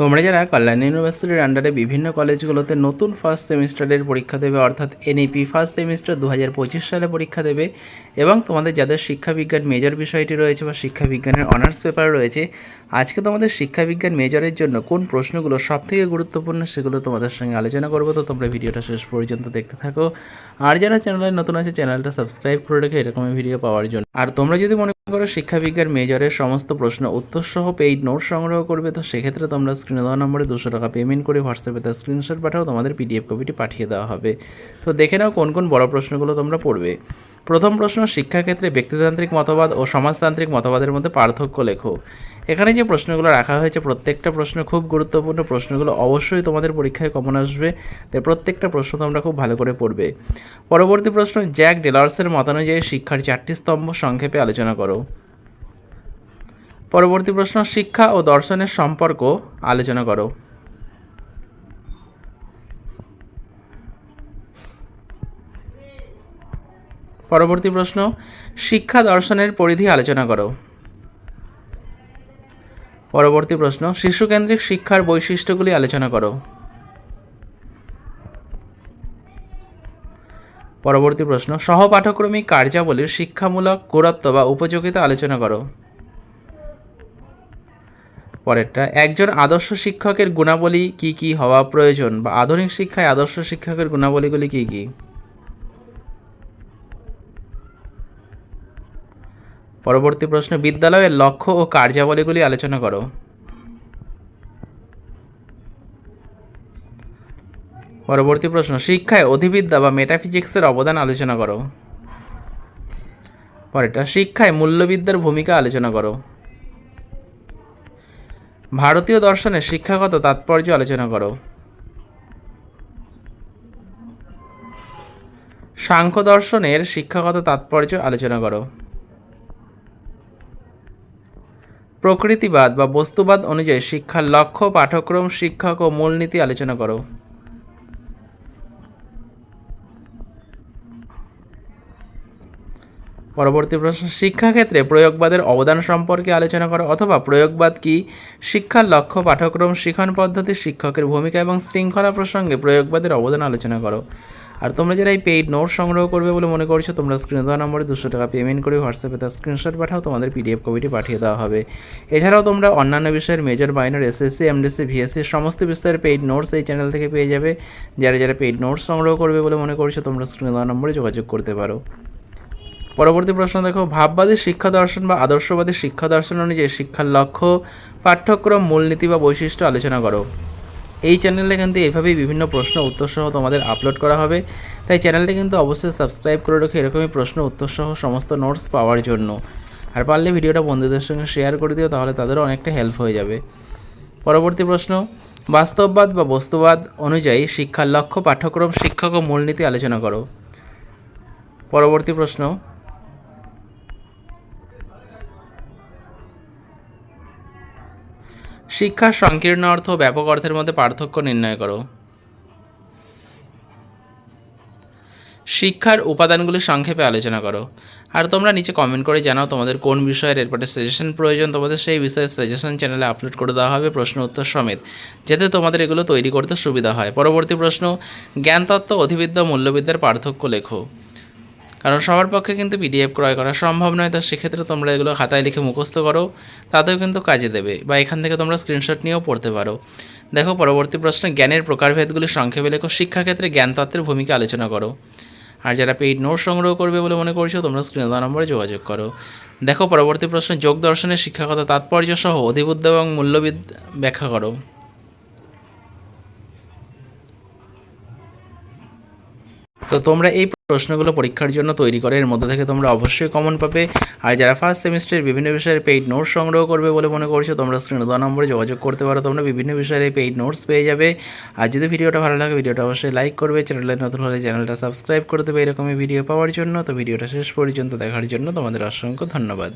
তোমরা যারা কল্যাণ ইউনিভার্সিটির আন্ডারে বিভিন্ন কলেজগুলোতে নতুন ফার্স্ট সেমিস্টারের পরীক্ষা দেবে, অর্থাৎ এনইপি ফার্স্ট সেমিস্টার দু হাজার পঁচিশ সালে পরীক্ষা দেবে, এবং তোমাদের যাদের শিক্ষাবিজ্ঞান মেজর বিষয়টি রয়েছে বা শিক্ষাবিজ্ঞানের অনার্স পেপার রয়েছে, আজকে তোমাদের শিক্ষাবিজ্ঞান মেজরের জন্য কোন প্রশ্নগুলো সবথেকে গুরুত্বপূর্ণ সেগুলো তোমাদের সঙ্গে আলোচনা করব। তো তোমরা ভিডিওটা শেষ পর্যন্ত দেখতে থাকো। আর যারা চ্যানেলে নতুন আছে চ্যানেলটা সাবস্ক্রাইব করে রেখে, এরকমই ভিডিও পাওয়ার জন্য। আর তোমরা যদি মনে করো শিক্ষাবিজ্ঞান মেজরের সমস্ত প্রশ্ন উত্তর সহ পেইড নোট সংগ্রহ করবে। তো সেক্ষেত্রে তোমরা স্ক্রিনে দেওয়া নম্বরে দুশো টাকা পেমেন্ট করে হোয়াটসঅ্যাপে তার স্ক্রিনশট পাঠাও, তোমাদের পিডিএফ কপিটি পাঠিয়ে দেওয়া হবে। তো দেখে নাও কোন কোন বড় প্রশ্নগুলো তোমরা পড়বে। প্রথম প্রশ্ন, শিক্ষাক্ষেত্রে ব্যক্তিতান্ত্রিক মতবাদ ও সমাজতান্ত্রিক মতবাদের মধ্যে পার্থক্য লেখো। এখানে যে প্রশ্নগুলো রাখা হয়েছে, প্রত্যেকটা প্রশ্ন খুব গুরুত্বপূর্ণ। প্রশ্নগুলো অবশ্যই তোমাদের পরীক্ষায় কমন আসবে। তাই প্রত্যেকটা প্রশ্ন তোমরা খুব ভালো করে পড়বে। পরবর্তী প্রশ্ন, জ্যাক ডেলার্সের মতানুযায়ী শিক্ষার চারটি স্তম্ভ সংক্ষেপে আলোচনা করো। পরবর্তী প্রশ্ন, শিক্ষা ও দর্শনের সম্পর্ক আলোচনা করো। পরবর্তী প্রশ্ন, শিক্ষা দর্শনের পরিধি আলোচনা করো। পরবর্তী প্রশ্ন, শিশুকেন্দ্রিক শিক্ষার বৈশিষ্ট্যগুলি আলোচনা করো। পরবর্তী প্রশ্ন সহপাঠক্রমিক কার্যাবলীর শিক্ষামূলক গুরুত্ব বা উপযোগিতা আলোচনা করো। পরেরটা, একজন আদর্শ শিক্ষকের গুণাবলী কি কি হওয়া প্রয়োজন বা আধুনিক শিক্ষায় আদর্শ শিক্ষকের গুণাবলীগুলি কি কি? পরবর্তী প্রশ্ন, বিদ্যালয়ের লক্ষ্য ও কার্যাবলীগুলি আলোচনা করো। পরবর্তী প্রশ্ন, শিক্ষায় অধিবিদ্যা বা মেটাফিজিক্সের অবদান আলোচনা করো। পরেরটা, শিক্ষায় মূল্যবিদ্যার ভূমিকা আলোচনা করো। ভারতীয় দর্শনের শিক্ষাগত তাৎপর্য আলোচনা করো। সাংখ্য দর্শনের শিক্ষাগত তাৎপর্য আলোচনা করো। প্রকৃতিবাদ বা বস্তুবাদ অনুযায়ী শিক্ষার লক্ষ্য, পাঠ্যক্রম, শিক্ষক ও মূলনীতি আলোচনা করো। পরবর্তী প্রশ্ন, শিক্ষাক্ষেত্রে প্রয়োগবাদের অবদান সম্পর্কে আলোচনা করো অথবা প্রয়োগবাদ কি? শিক্ষার লক্ষ্য, পাঠ্যক্রম, শিখন পদ্ধতি, শিক্ষকের ভূমিকা এবং শৃঙ্খলা প্রসঙ্গে প্রয়োগবাদের অবদান আলোচনা করো। আর তোমরা যারা এই পেইড নোট সংগ্রহ করবে বলে মনে করছ, তোমরা স্ক্রিনে দেওয়া নম্বরে দুশো টাকা পেমেন্ট করে হোয়াটসঅ্যাপে তার স্ক্রিনশট পাঠাও, তোমাদের পিডিএফ কপিটি পাঠিয়ে দেওয়া হবে। এছাড়াও তোমরা অন্যান্য বিষয়ের major minor SSC MDC VSC সমস্ত বিষয়ের পেইড নোটস এই চ্যানেল থেকে পেয়ে যাবে। যারা যারা পেইড নোটস সংগ্রহ করবে বলে মনে করছ, তোমরা স্ক্রিনে দেওয়া নম্বরে যোগাযোগ করতে পারো। পরবর্তী প্রশ্ন দেখো, ভাববাদী শিক্ষা দর্শন বা আদর্শবাদী শিক্ষা দর্শন অনুযায়ী শিক্ষার লক্ষ্য, পাঠ্যক্রম, মূলনীতি বা বৈশিষ্ট্য আলোচনা করো। এই চ্যানেলে কিন্তু এভাবেই বিভিন্ন প্রশ্ন উত্তর সহ তোমাদের আপলোড করা হবে। তাই চ্যানেলটি কিন্তু অবশ্যই সাবস্ক্রাইব করে রেখে, এরকমই প্রশ্ন উত্তর সহ সমস্ত নোটস পাওয়ার জন্য। আর পারলে ভিডিওটা বন্ধুদের সঙ্গে শেয়ার করে দিও, তাহলে তাদেরও অনেকটা হেল্প হয়ে যাবে। পরবর্তী প্রশ্ন, বাস্তববাদ বা বস্তুবাদ অনুযায়ী শিক্ষার লক্ষ্য, পাঠ্যক্রম, শিক্ষক ও মূলনীতি আলোচনা করো। পরবর্তী প্রশ্ন শিক্ষার সংকীর্ণ অর্থ ব্যাপক অর্থের মধ্যে পার্থক্য নির্ণয় করো। শিক্ষার উপাদানগুলি সংক্ষেপে আলোচনা করো। আর তোমরা নিচে কমেন্ট করে জানাও তোমাদের কোন বিষয়ের এরপরে সাজেশন প্রয়োজন। তোমাদের সেই বিষয়ে সাজেশন চ্যানেলে আপলোড করে দেওয়া হবে প্রশ্ন উত্তর সমেত, যাতে তোমাদের এগুলো তৈরি করতে সুবিধা হয়। পরবর্তী প্রশ্ন, জ্ঞানতত্ত্ব অধিবিদ্যা মূল্যবিদ্যার পার্থক্য লেখো। কারণ সবার পক্ষে কিন্তু পিডিএফ ক্রয় করা সম্ভব নয়, তো সেক্ষেত্রে তোমরা এগুলো খাতায় লিখে মুখস্থ করো, তাতেও কিন্তু কাজে দেবে বা এখান থেকে তোমরা স্ক্রিনশট নিয়েও পড়তে পারো। দেখো, পরবর্তী প্রশ্ন, জ্ঞানের প্রকারভেদগুলি সংক্ষেপে লেখো, শিক্ষাক্ষেত্রে জ্ঞানতত্ত্বের ভূমিকা আলোচনা করো। আর যারা পেইড নোট সংগ্রহ করবে বলে মনে করছ, তোমরা স্ক্রিনে দেওয়া নম্বরে যোগাযোগ করো। দেখো, পরবর্তী প্রশ্ন, যোগ দর্শনের শিক্ষাগত তাৎপর্য সহ অধিবুদ্ধ এবং মূল্যবিদ ব্যাখ্যা করো। তো তোমরা এই প্রশ্নগুলো পরীক্ষার জন্য তৈরি করে, এর মধ্যে থেকে তোমরা অবশ্যই কমন পাবে। আর যারা ফার্স্ট সেমিস্টারের বিভিন্ন বিষয়ের পেইড নোটস সংগ্রহ করবে বলে মনে করছ, তোমরা স্ক্রিনে দেওয়া নম্বরে যোগাযোগ করতে পারো, তোমরা বিভিন্ন বিষয়ের পেইড নোটস পেয়ে যাবে। আর যদি ভিডিওটা ভালো লাগে, ভিডিওটা অবশ্যই লাইক করবে চ্যানেলে নতুন হলে চ্যানেলটা সাবস্ক্রাইব করে দেবে এরকমই ভিডিও পাওয়ার জন্য। তো ভিডিওটা শেষ পর্যন্ত দেখার জন্য তোমাদের অসংখ্য ধন্যবাদ।